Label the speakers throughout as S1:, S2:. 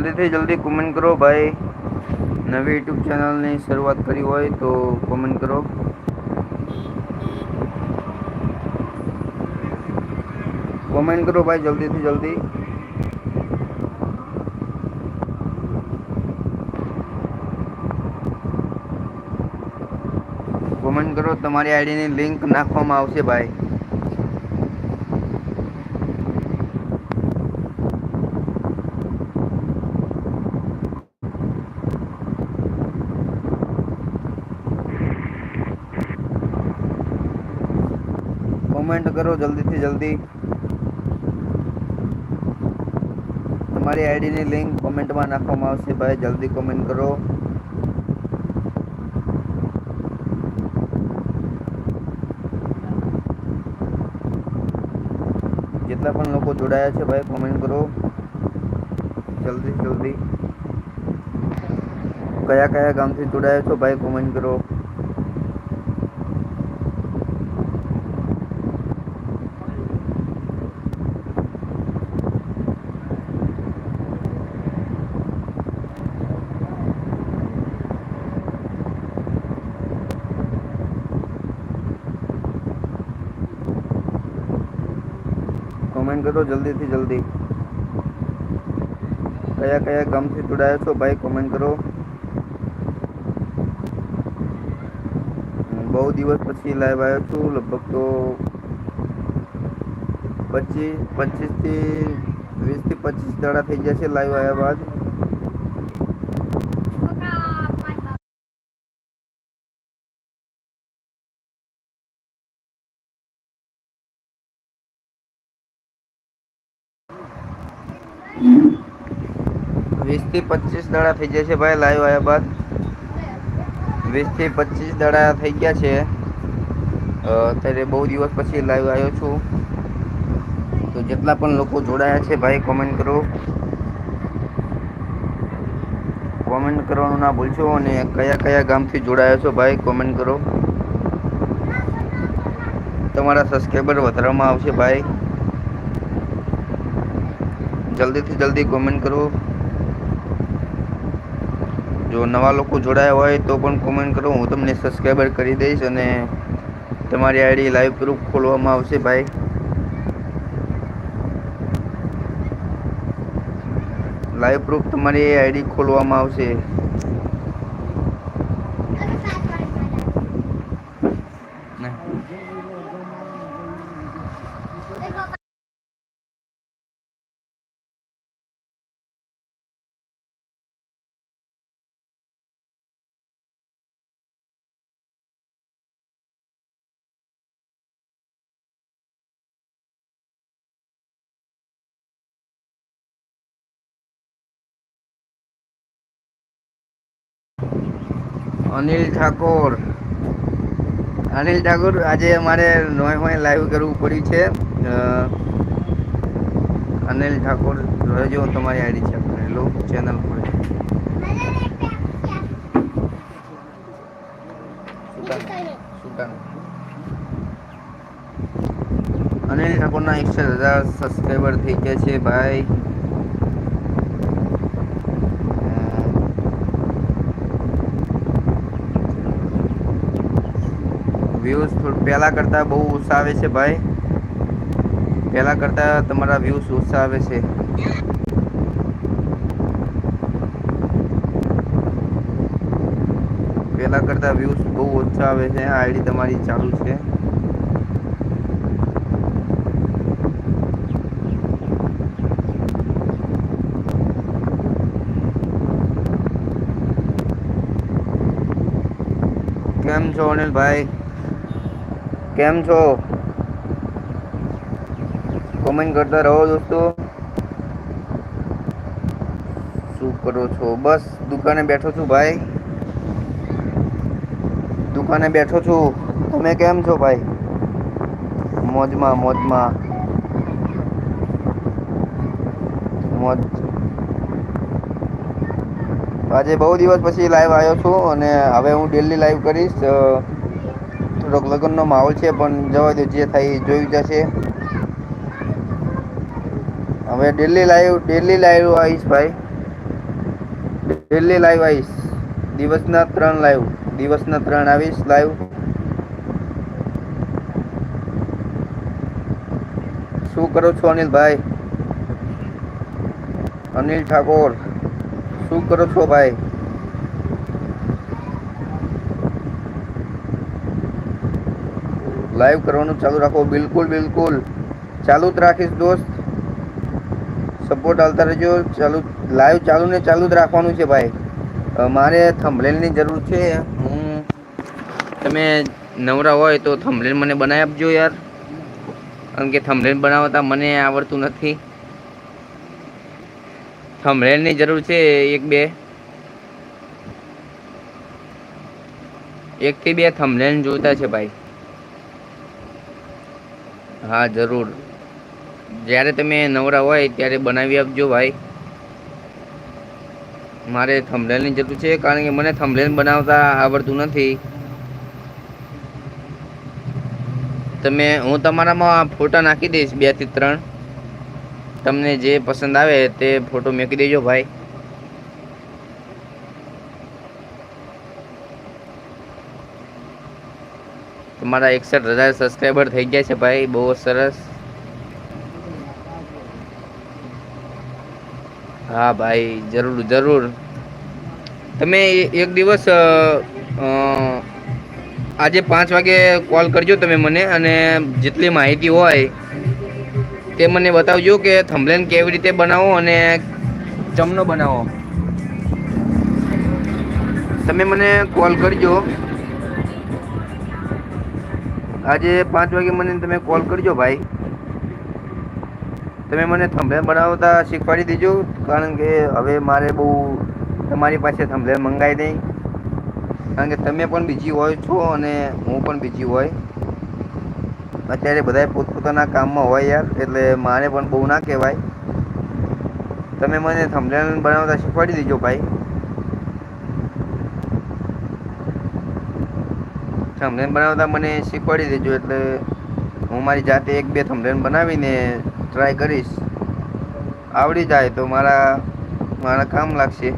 S1: જલ્દીથી જલ્દી કોમેન્ટ કરો ભાઈ. નવી યુટ્યુબ ચેનલની શરૂઆત કરી હોય તો કોમેન્ટ કરો. કોમેન્ટ કરો ભાઈ જલ્દીથી જલ્દી. કોમેન્ટ કરો, તમારી આઈડીની લિંક નાખવામાં આવશે ભાઈ. કોમેન્ટ કરો જલ્દીથી જલ્દી તમારી આઈડીની લિંક કોમેન્ટમાં નાખવામાં આવશે ભાઈ જલ્દી કોમેન્ટ કરો જેટલા પણ લોકો જોડાયા છે ભાઈ કોમેન્ટ કરો જલ્દી જલ્દી કયા કયા ગામથી જોડાયા છો ભાઈ કોમેન્ટ કરો કોમેન્ટ કરો જલ્દીથી જલ્દી કયા કયા ગામથી જોડાયા છો ભાઈ કોમેન્ટ કરો બહુ દિવસ પછી લાઈવ આવ્યો છું લગભગ તો પચીસ પચીસથી વીસથી પચીસ દાડા થઈ ગયા છે લાઈવ આવ્યા બાદ વીસથી પચીસ દડા થઈ જાય છે ભાઈ લાઈવ આવ્યા બાદ. વીસથી પચીસ દડા થઈ ગયા છે. અત્યારે બહુ દિવસ પછી લાઈવ આવ્યો છું. તો જેટલા પણ લોકો જોડાયા છે ભાઈ કોમેન્ટ કરો. કોમેન્ટ કરવાનું ના ભૂલશો અને કયા કયા ગામથી જોડાયા છો ભાઈ કોમેન્ટ કરો. તમારા સબસ્ક્રાઈબર વધારવામાં આવશે ભાઈ. જલ્દીથી જલ્દી કોમેન્ટ કરો. જો નવા લોકો જોડાયા હોય તો પણ કોમેન્ટ કરો. હું તમને સબસ્ક્રાઈબર કરી દઈશ અને તમારી આઈડી લાઈવ પ્રૂફ ખોલવામાં આવશે ભાઈ. લાઈવ પ્રૂફ તમારી આઈડી ખોલવામાં આવશે. અનિલ ઠાકોર. અનિલ ઠાકોર આજે અમારે નોય હોય લાઈવ કરવું પડ્યું છે. અનિલ ઠાકોર રહેજો તમારી આઈડી છે હેલો ચેનલ પર. અનિલ ઠાકોરના એકસો હજાર સબસ્ક્રાઈબર થઈ ગયા છે ભાઈ. વ્યૂઝ પહેલાં કરતાં બહુ ઓછા આવે છે ભાઈ. પહેલાં કરતાં તમારા વ્યૂઝ ઓછા આવે છે. પહેલાં કરતાં વ્યૂઝ બહુ ઓછા આવે છે. આઈડી તમારી ચાલુ છે. કેમ છો અનિલભાઈ? કેમ છો? કોમેન્ટ કરતા રહો દોસ્તો. શું કરો છો? બસ, દુકાને બેઠો છું ભાઈ. દુકાને બેઠો છું. તમે કેમ છો ભાઈ? મોજમાં મોજમાં. મોજ. આજે બહુ દિવસ પછી લાઈવ આવ્યો છું અને હવે હું ડેલી લાઈવ કરીશ. થોડોક લગ્નનો માહોલ છે, પણ જવા દો, જે થાય એ જોયું જશે. હવે દિલ્હી લાઈવ દિલ્હી લાઈવ આવીશ ભાઈ. દિલ્હી લાઈવ આવીશ. દિવસના ત્રણ લાઈવ, દિવસના ત્રણ આવીશ લાઈવ. શું કરો છો અનિલભાઈ અનિલ ઠાકોર, શું કરો છો ભાઈ? લાઈવ કરવાનું ચાલુ રાખો. બિલકુલ બિલકુલ. ચાલુ જ રાખીશ દોસ્ત. સપોર્ટ આવતા રહેજો. ચાલુ લાઈવ ચાલુ ને ચાલુ જ રાખવાનું છે ભાઈ. મારે થંભલેલની જરૂર છે. હું, તમે નવરા હોય તો થંભલેલ મને બનાવી આપજો યાર. કારણ કે થંભલેલ બનાવતા મને આવડતું નથી. થંભલેલની જરૂર છે એક, બે. એકથી બે થંભલેલ જોઈતા છે ભાઈ. હા, જરૂર. જ્યારે તમે નવરા હોય ત્યારે બનાવી આપજો ભાઈ. મારે થંભલેલની જરૂર છે, કારણ કે મને થંભલેલ બનાવતા આવડતું નથી. તમે, હું તમારામાં ફોટા નાખી દઈશ, બેથી ત્રણ. તમને જે પસંદ આવે તે ફોટો મૂકી દેજો ભાઈ. તમારા એકસઠ હજાર સબસ્ક્રાઈબર થઈ ગયા છે ભાઈ, બહુ સરસ. હા ભાઈ, જરૂર જરૂર. તમે એક દિવસ આજે પાંચ વાગે કોલ કરજો તમે મને અને જેટલી માહિતી હોય તે મને બતાવજો કે થંભલેન કેવી રીતે બનાવો અને ચમનો બનાવો. તમે મને કોલ કરજો. આજે પાંચ વાગે મને તમે કોલ કરજો ભાઈ. તમે મને થંભલેન બનાવતા શીખવાડી દેજો, કારણ કે હવે મારે બહુ તમારી પાસે થંભલેન મંગાવી નહીં કારણ કે તમે પણ બીજી હોય છો અને હું પણ બીજી હોય. અત્યારે બધા પોતપોતાના કામમાં હોય યાર, એટલે મારે પણ બહુ ના કહેવાય. તમે મને થંભલેન બનાવતા શીખવાડી દેજો ભાઈ. થંભલેન બનાવતા મને શીખવાડી દેજો એટલે હું મારી જાતે એક બે થમલેન બનાવીને ટ્રાય કરીશ. આવડી જાય તો મારા મારા કામ લાગશે.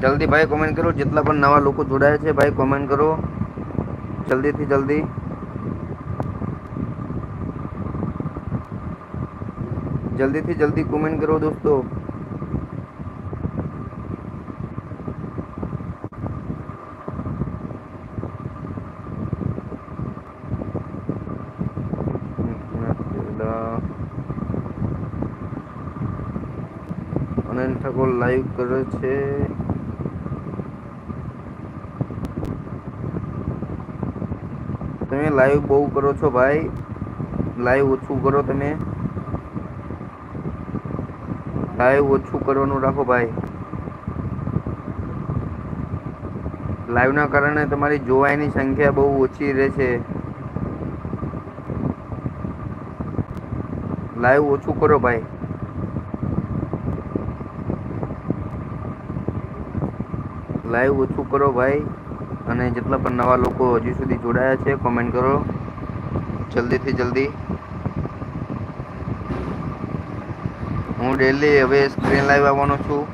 S1: જલ્દી ભાઈ કોમેન્ટ કરો જેટલા પણ નવા લોકો જોડાયા છે ભાઈ કોમેન્ટ કરો જલ્દીથી જલ્દી જલ્દીથી જલ્દી કોમેન્ટ કરો દોસ્તો અનંત ઠાકોર લાઈવ કરે છે લાઈવ બહુ કરો છો ભાઈ. લાઈવ ઓછું કરો તમે. લાઈવ ઓછું કરવાનું રાખો ભાઈ. લાઈવના કારણે તમારી જોવાયની સંખ્યા બહુ ઓછી રહે છે. લાઈવ ઓછું કરો ભાઈ. લાઈવ ઓછું કરો ભાઈ. અને જેટલા પણ નવા લોકો હજી સુધી જોડાયા છે કોમેન્ટ કરો. જલ્દીથી જલ્દી. હું ડેલી હવે સ્ક્રીન લાઈવ આવવાનો છું.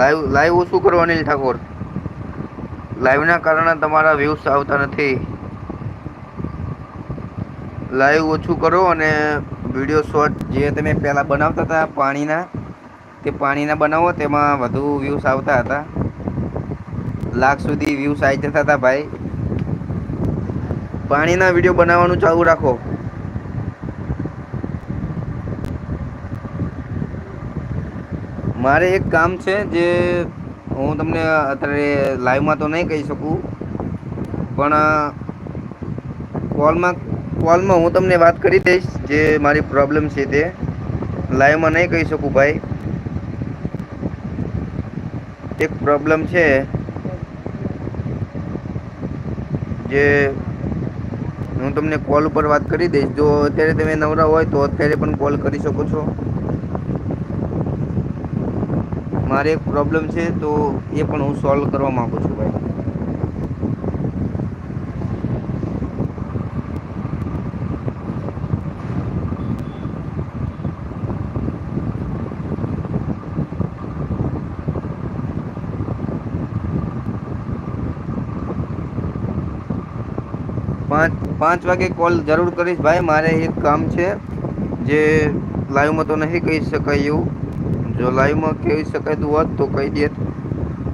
S1: લાઈવ લાઈવ ઓછું કરો, અનિલ ઠાકોર. લાઈવના કારણે તમારા વ્યૂઝ આવતા નથી. લાઈવ ઓછું કરો અને વીડિયો શોર્ટ જે તમે પહેલાં બનાવતા હતા, પાણીના તે પાણીના બનાવો, તેમાં વધુ વ્યૂઝ આવતા હતા. લાખ સુધી વ્યૂઝ આવી જતા હતા ભાઈ. પાણીના વીડિયો બનાવવાનું ચાલુ રાખો. મારે એક કામ છે જે હું તમને અત્યારે લાઈવમાં તો નહીં કહી શકું, પણ કોલમાં કોલમાં હું તમને વાત કરી દઈશ જે મારી પ્રોબ્લેમ છે તે. લાઈવમાં નહીં કહી શકું ભાઈ. એક પ્રોબ્લેમ છે જે હું તમને કોલ ઉપર વાત કરી દઈશ. જો અત્યારે તમે નવરા હોય તો અત્યારે પણ કોલ કરી શકો છો. મારે એક પ્રોબ્લેમ છે તો એ પણ હું સોલ્વ કરવા માગું છું ભાઈ. પાંચ પાંચ વાગે કોલ જરૂર કરીશ ભાઈ. મારે એક કામ છે જે લાઈવમાં તો નહીં કહી શકાય. એવું જો લાઈવમાં કહી શકાયતું હોત તો કહી દેત.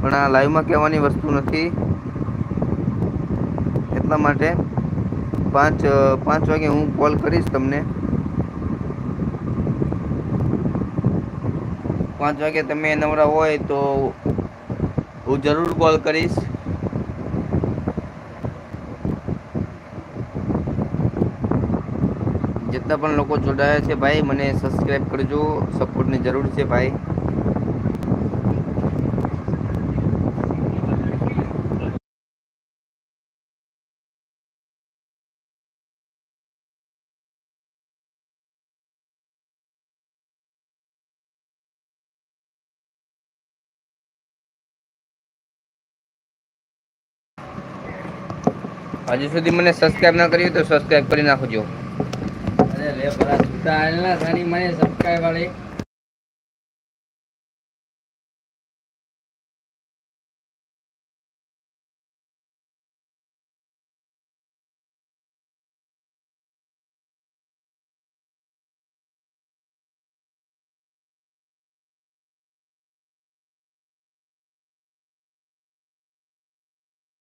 S1: પણ આ લાઈવમાં કહેવાની વસ્તુ નથી. એટલા માટે પાંચ પાંચ વાગે હું કોલ કરીશ તમને. પાંચ વાગે તમે નવરા હોય તો હું જરૂર કોલ કરીશ. જેટલા પણ લોકો જોડાયા છે ભાઈ, મને સબસ્ક્રાઈબ કરજો. સપોર્ટની જરૂર છે ભાઈ. હજુ સુધી મને સબસ્ક્રાઇબ ના કર્યું તો સબસ્ક્રાઈબ કરી નાખજો.
S2: લે ભલા સુતા આલના સાની મને સબસ્ક્રાઇબ વાળી